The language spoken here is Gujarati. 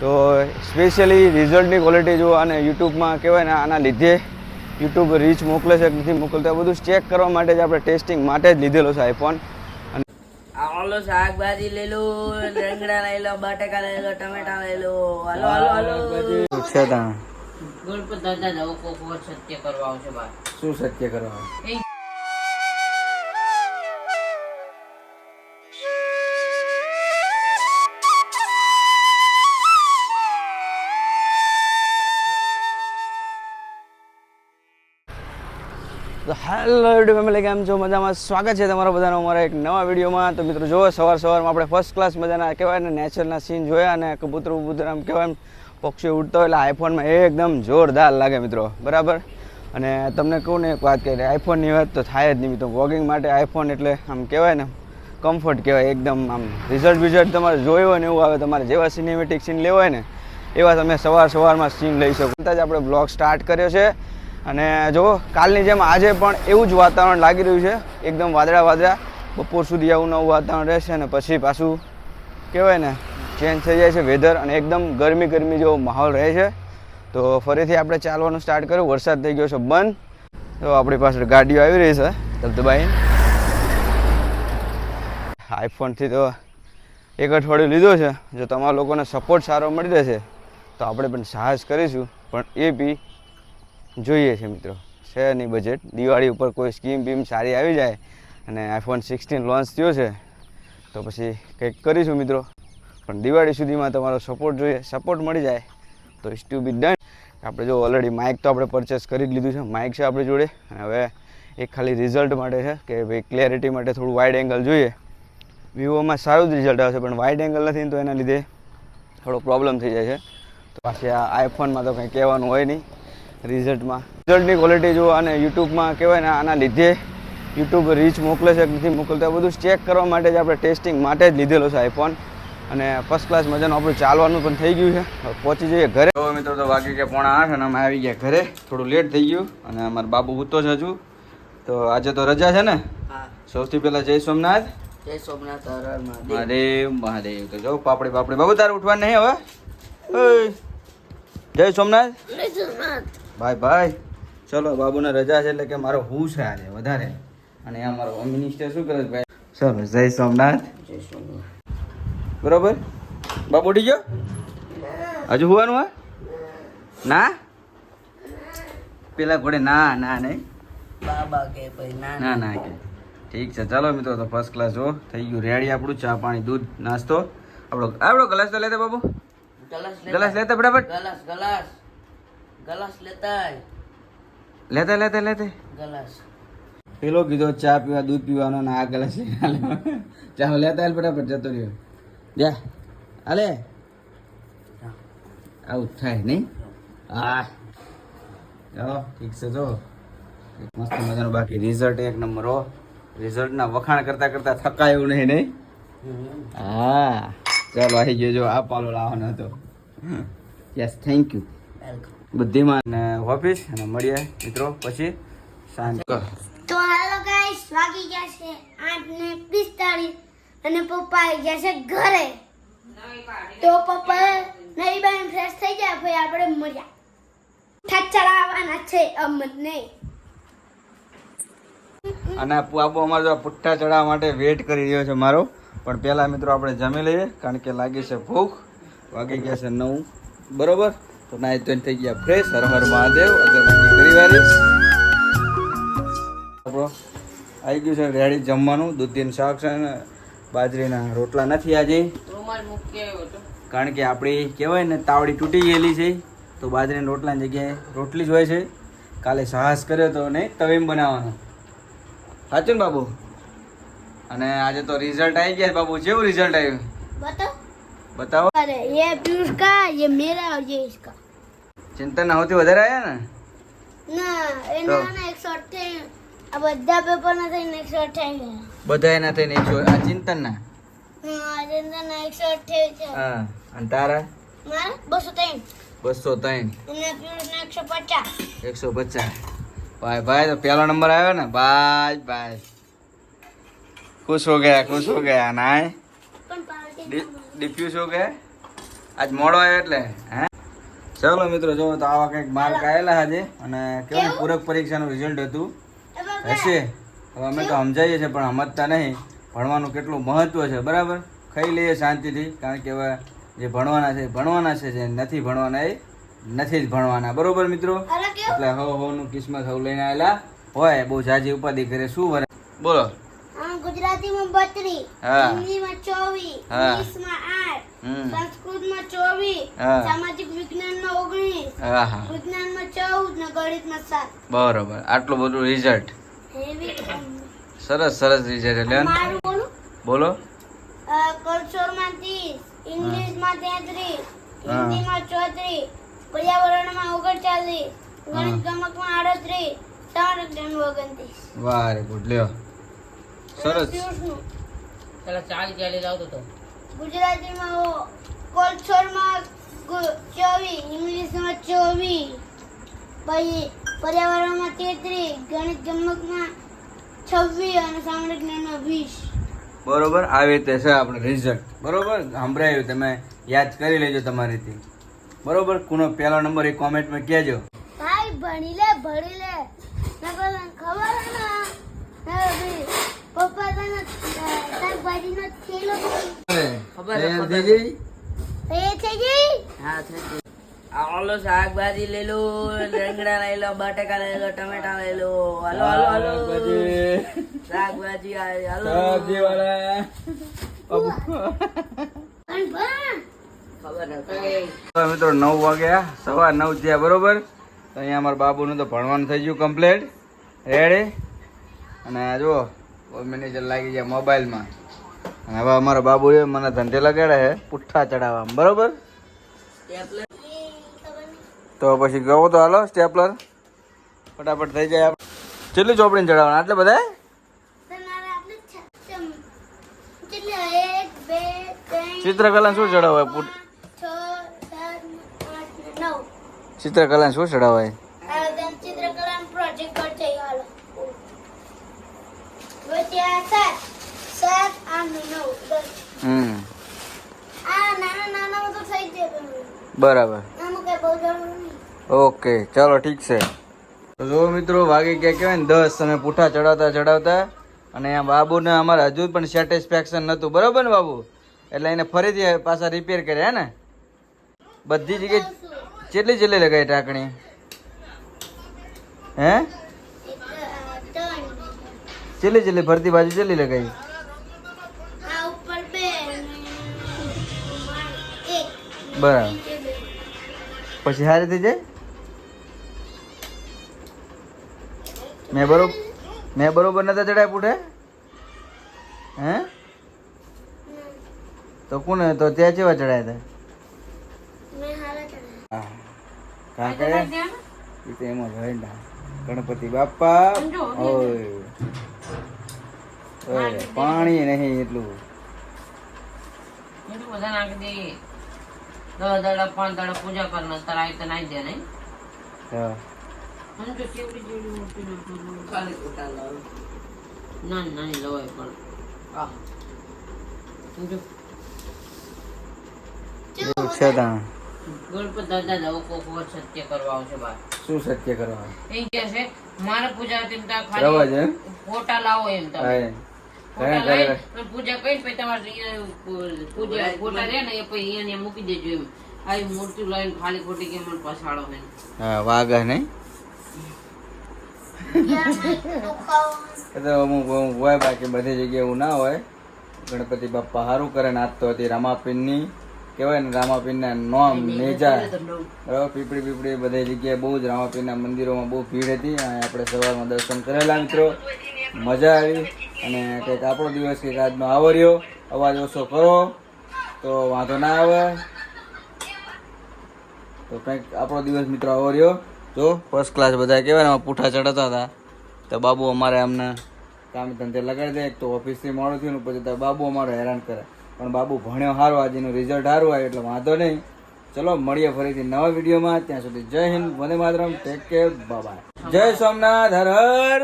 તો સ્પેશિયલી રિઝલ્ટની ક્વોલિટી જો અને યુટ્યુબમાં કહેવાય ને આના લીધે યુટ્યુબ રીચ મોકલે છે નથી મોકલતા બધું ચેક કરવા માટે જ આપણે ટેસ્ટિંગ માટે જ લીધેલો છે આઈફોન અને આ ઓલો શાકભાજી લઈ લો રીંગણા લઈ લો બટાકા લઈ લો ટમેટા લઈ લો. Hello hello hello. છે દાદા કોક સત્ય કરવા આવશે બાર. શું સત્ય કરવા હેલો યુટ્યુબ ફેમિલી કેમ છો? મજામાં? સ્વાગત છે તમારા બધાનો અમારા એક નવા વિડીયોમાં. તો મિત્રો જો સવાર સવારમાં આપણે ફર્સ્ટ ક્લાસ મજાના કહેવાય ને નેચરના સીન જોયા અને કબૂતર ઉબૂતર આમ કહેવાય પક્ષીઓ ઉડતો એટલે આઈફોનમાં એકદમ જોરદાર લાગે મિત્રો. બરાબર? અને તમને કહું ને એક વાત કરી આઈફોનની વાત તો થાય જ નહીં મિત્રો. વોગિંગ માટે આઈફોન એટલે આમ કહેવાય ને કમ્ફર્ટ કહેવાય, એકદમ આમ રિઝલ્ટ બિઝલ્ટ તમારે જોયું હોય ને એવું આવે, તમારે જેવા સિનેમેટિક સીન લેવાય ને, એવા તમે સવાર સવારમાં સીન લઈ શકો. જ આપણે બ્લોગ સ્ટાર્ટ કર્યો છે. અને જો કાલની જેમ આજે પણ એવું જ વાતાવરણ લાગી રહ્યું છે. એકદમ વાદળા વાદળા. બપોર સુધી આવું નવું વાતાવરણ રહેશે અને પછી પાછું કહેવાય ને ચેન્જ થઈ જાય છે વેધર અને એકદમ ગરમી ગરમી જેવો માહોલ રહે છે. તો ફરીથી આપણે ચાલવાનું સ્ટાર્ટ કર્યું. વરસાદ થઈ ગયો છે બંધ. તો આપણી પાસે ગાડીઓ આવી રહી છે. ધબધબાઈ આઈફોનથી તો એક અઠવાડિયું લીધો છે. જો તમારા લોકોને સપોર્ટ સારો મળી રહેશે, તો આપણે પણ સાહસ કરીશું. પણ એ બી જોઈએ છે મિત્રો. છે નહીં બજેટ દિવાળી ઉપર કોઈ સ્કીમ બીમ સારી આવી જાય અને આઈફોન સિક્સટીન લોન્ચ થયો છે, તો પછી કંઈક કરીશું મિત્રો. પણ દિવાળી સુધીમાં તમારો સપોર્ટ જોઈએ સપોર્ટ મળી જાય, તો ઇસ ટુ બી ડન આપણે જો ઓલરેડી માઇક તો આપણે પરચેસ કરી જ લીધું છે. માઇક છે આપણી જોડે અને હવે એક ખાલી રિઝલ્ટ માટે છે કે ભાઈ ક્લેરિટી માટે થોડું વાઇડ એંગલ જોઈએ. વિવોમાં સારું જ રિઝલ્ટ આવશે, પણ વાઇડ એંગલ નથી તો એના લીધે થોડો પ્રોબ્લેમ થઈ જાય છે. તો પાછી આ આઈફોનમાં તો કંઈ કહેવાનું હોય નહીં. રિઝલ્ટમાં રિઝલ્ટની ક્વોલિટી જુઓ અને યુટ્યુબમાં કહેવાય ને આના લીધે યુટ્યુબ રીચ મોકલે છે કે નથી મોકલતા બધું ચેક કરવા માટે જ આપણે ટેસ્ટિંગ માટે જ લીધેલો છે આઈફોન અને ફર્સ્ટ ક્લાસ મજાનું આપણું ચાલવાનું પણ થઈ ગયું છે. પહોંચી જઈએ ઘરે. તો મિત્રો તો વાગી ગયા પોણા આઠ અને અમે આવી ગયા ઘરે. થોડું લેટ થઈ ગયું અને અમારા બાબુ ઉતો છે હજુ. તો આજે તો રજા છે ને? સૌથી પહેલાં જય સોમનાથ. જય સોમનાથ મહાદેવ. મહાદેવ તો જો પાપડી પાપડી. બાબુ તારે ઉઠવાનું નહીં હવે. જય સોમનાથ. જય સોમનાથ. ભાઈ ભાઈ ચલો બાબુને રજા છે એટલે કે મારો હું છે આજે વધારે. અને આ મારો હોમ મિનિસ્ટર શું કરે છે ભાઈ? ચલો જય સોમનાથ. જય સોમનાથ. બરોબર? બાબુ ઉઠી ગયો? હજુ હોવાનું હા ના? પેલા ઘોડે ના ના નહીં? બાબા કે ભાઈ ના ના ના. કે. ઠીક છે ચાલો મિત્રો તો ફર્સ્ટ ક્લાસ જો થઈ ગયું રેડી આપણું ચા પાણી દૂધ નાસ્તો. આપણો આપણો ગ્લાસ તો લેતા બાબુ? ગલાસ ગ્લાસ લેતા. ફટાફટ? ગ્લાસ ગલાસ ગલાસ લેતા લેતા લેતા લેતા. ગલાસ. પેલો કીધો ચા પીવા દૂધ પીવાનો ને આ ગ્લાસ ચા લેતા હાલ ફટાફટ જતો રહ્યો. જા. હાલે આવું થાય નહીં? હા. ચાલો ઠીક છે જો. મસ્ત મજાનું બાકી રિઝલ્ટ એક નંબર હો. રિઝલ્ટના વખાણ કરતા કરતા થકાયું નહીં નહીં? હા. ચાલો આવી ગયો જો આ પાલો લાવવાનો હતો. યસ થેન્ક યુ વેલકમ બુદ્ધિમાન ઓફિસ અને મળીએ મિત્રો પછી સાંજ. તો હાલો ગાઈસ વાગી ગયા છે 8 ને પિસ્તાળીસ અને પપ્પા આવી ગયા છે ઘરે. તો પપ્પા નહીં બેન ફ્રેશ થઈ ગયા ભાઈ આપણે મળ્યા. ઠાક ચડાવવાના છે અમને અને આ બાબુ અમારે જો આ ચડાવવા માટે વેટ કરી રહ્યો છે મારો. પણ પહેલા મિત્રો આપણે જમી લઈએ કારણ કે લાગી છે ભૂખ. વાગી ગયા છે નવ. બરોબર? તો નાઈ ધોઈને થઈ ગયા ફ્રેશ હર હર મહાદેવ અગરબત્તી કરી વાળી આપણો આવી ગયું છે રેડી જમવાનું દૂધીનું શાક છે ને બાજરીના રોટલા નથી આજે રૂમાલ મૂકી આવ્યો તો કારણ કે આપણી કહેવાય ને તાવડી તૂટી ગયેલી છે તો બાજરીના રોટલાની જગ્યાએ રોટલી જ હોય છે કાલે સાહસ કર્યો તો નહીં તવીમ બનાવવાનો સાચું ને બાબુ અને આજે તો રિઝલ્ટ આવી ગયા છે બાબુ કેવું રિઝલ્ટ આવ્યું बताओ બતાવો अरे ये पीयूष का ये मेरा और ये इसका ચિંતન સૌથી વધારે આવ્યા ને? ના એ ના એકસો અઠ્યાવીસ આ બધા પેપર ના થઈને એકસો અઠ્યાવીસ બધા એના થઈને એકસો આ ચિંતનના? હા આજના એકસો અઠ્યાવીસ હા અને તારા? મારે? બસો ત્રણ. અને પીયુષ ના ભાઈ ભાઈ તો પહેલો નંબર આવ્યો ને? ભાઈ ભાઈ. ખુશ હો ગયા ખુશ હો ગયા નાય. ડિફ્યુઝ હો ગયા આજ મોડો આવ્યો એટલે હે? ચાલો મિત્રો જો તો આવા કંઈક માર્ક આવેલા આજે. અને કેવું પૂરક પરીક્ષાનું રિઝલ્ટ હતું. હશે. હવે અમે તો સમજાવીએ છીએ પણ સમજતા નહીં. ભણવાનું કેટલું મહત્ત્વ છે બરાબર? ખાઈ લઈએ શાંતિથી કારણ કે હવે જે ભણવાના છે ભણવાના છે જે નથી ભણવાના એ નથી જ ભણવાના. બરોબર મિત્રો? એટલે હો હવનું કિસ્મત હવ લઈને આવેલા હોય. બહુ જાજી ઉપાધિ કરે શું વરે બોલો. ગુજરાતીમાં બત્રી હા. હિન્દીમાં ચોવીસ હા. ઇંગ્લિશમાં આઠ સંસ્કૃતમાં ચોવીસ સામાજિક વિજ્ઞાનમાં ઓગણીસ વિજ્ઞાનમાં ચૌદ ને ગણિતમાં સાત. બરોબર. આટલું બધું રિઝલ્ટ સરસ સરસ રિઝલ્ટ એટલે મારું બોલું? બોલો. કલ્ચરમાં ત્રીસ ઇંગ્લિશમાં તેત્રીસ. હિન્દીમાં ચોત્રીસ પર્યાવરણમાં ઓગણચાલીસ ગણિત ગમકમાં આડત્રીસ સંરક્ષણ ઓગણત્રીસ. વારે ગુડ લ્યો. સરસ. ચાલી ચાલી લાવતો તો. ગુજરાતીમાં કોલસોરમાં ચોવીસ ઇંગ્લિશમાં ચોવીસ પછી પર્યાવરણમાં તેત્રીસ ગણિત ગમકમાં છવ્વીસ અને સામાન્ય જ્ઞાનમાં વીસ. બરોબર આવી રીતે છે આપણે રિઝલ્ટ બરોબર સંભળાયું તમે યાદ કરી લેજો તમારીથી. બરોબર કોનો પહેલો નંબર એ કોમેન્ટમાં કહેજો. ભાઈ ભણી લે ભણી લે ખબર ના? ને શાકભાજીનો થેલો ખબર થઈ ગઈ? હા થઈ ઓલો શાકભાજી લઈ લો રીંગણા લઈ લો બટાકા લઈ લો ટમેટા લઈ લો. Hello hello hello. શાકભાજી. હલો. તો મિત્રો નવ વાગ્યા સવા નવ થયા બરોબર? અહીંયા અમારા બાબુનું તો ભણવાનું થઈ ગયું કમ્પ્લીટ. રેડી અને આ જુઓ મેનેજર લાગી ગયા મોબાઈલમાં. અને હવે અમારા બાબુએ મને ધંધે લગાડ્યા છે પુઠ્ઠા ચડાવવા બરોબર? તો પછી ગયો તો હાલો સ્ટેપલર ફટાફટ થઈ જાય કેટલી ચોપડીને ચડાવવાના? આટલે બધા ચિત્રકલા શું ચડાવવાય? ચિત્રકલા શું ચડાવાય આ તેમ ચિત્રકલાનો પ્રોજેક્ટ કરશે હાલો હવે ત્યાં સાત સાત આઠ ને નવ દસ હમ. બરાબર. ઓકે ચાલો ઠીક છે. તો જો મિત્રો વાગી ક્યાં કહેવાય ને દસ તમે પૂઠા ચડાવતા ચડાવતા. અને આ બાબુને અમારે હજુ પણ સેટિસ્ફેક્શન નહોતું. બરાબર ને બાબુ? એટલે એને ફરીથી પાછા રિપેર કર્યા ને? બધી જગ્યાએ કેટલી જેટલી લગાવી ટાંકણી હે? ચેલી ચેલી ફરતી બાજુ ચેલી લગાવી બરાબર. પછી સારી થઈ જાય? મેં બરોબર મેં બરોબર નતા ચડાય પૂઠે હે? તો કોને? તો ત્યાં કેવા ચડાયા હતા મેં હા. કાં કરે? એ તો એમાં જ હોય ને. ગણપતિ બાપા ઓય. પાણી નહીં એટલું. એટલું બધા નાખી દે દસ દાડા પાંચ દાડા પૂજા કરના તારા આવી તો નાખી દે નહીં. હા. સમજો કેવડી જેવડી મોટી નાખી ખાલી ખોટા લાવ. નાની નાની લવાય પણ. આ સમજો એવું છે તાણ. ગણપત દાદા જ કોક સત્ય કરવા આવશે બાર શું સત્ય કરવા? એમ કે છે મારે પૂજા ખાલી ફોટા લાવો એમ તમે. પૂજા તમારે પૂજા ફોટા ને એ પછી અહીંયા મૂકી દેજો એમ. આવી મૂર્તિ લાવીને ખાલી ખોટી કે મને પછાડો હા વાઘા નહીં? ત્યાં નહીં દુખાવો. એ તો અમુક અમુક હોય બાકી બધી જગ્યાએ એવું ના હોય. ગણપતિ બાપા સારું કરે ને આજ તો હતી રામાપીનની કહેવાય ને રામાપીનના નોમ નેજા. બરાબર પીપળી પીપળી બધી જગ્યાએ બહુ જ રામાપીરના મંદિરોમાં બહુ ભીડ હતી. અને આપણે સવારમાં દર્શન કરેલા મિત્રો. મજા આવી અને કંઈક આપણો દિવસ કંઈક આજનો આવો અવાજ ઓછો કરો, તો વાંધો ના આવે. તો કંઈક આપણો દિવસ મિત્રો આવો રહ્યો જો ફર્સ્ટ ક્લાસ બધા કહેવાય એમાં પૂઠા ચડતા હતા. તો બાબુ અમારે અમને કામ ધંધે લગાડી દે, એક તો ઓફિસથી મોડું થયું ને, પછી તો બાબુ અમારો હેરાન કરે. પણ બાબુ ભણ્યો સારું, આજેનું રિઝલ્ટ સારું આવ્યું, એટલે વાંધો નહીં. ચલો, મળીએ ફરીથી નવા વિડીયોમાં. ત્યાં સુધી જય હિન્દ, વંદે માતરમ ટેક કેર બાય જય સોમનાથ, હર હર.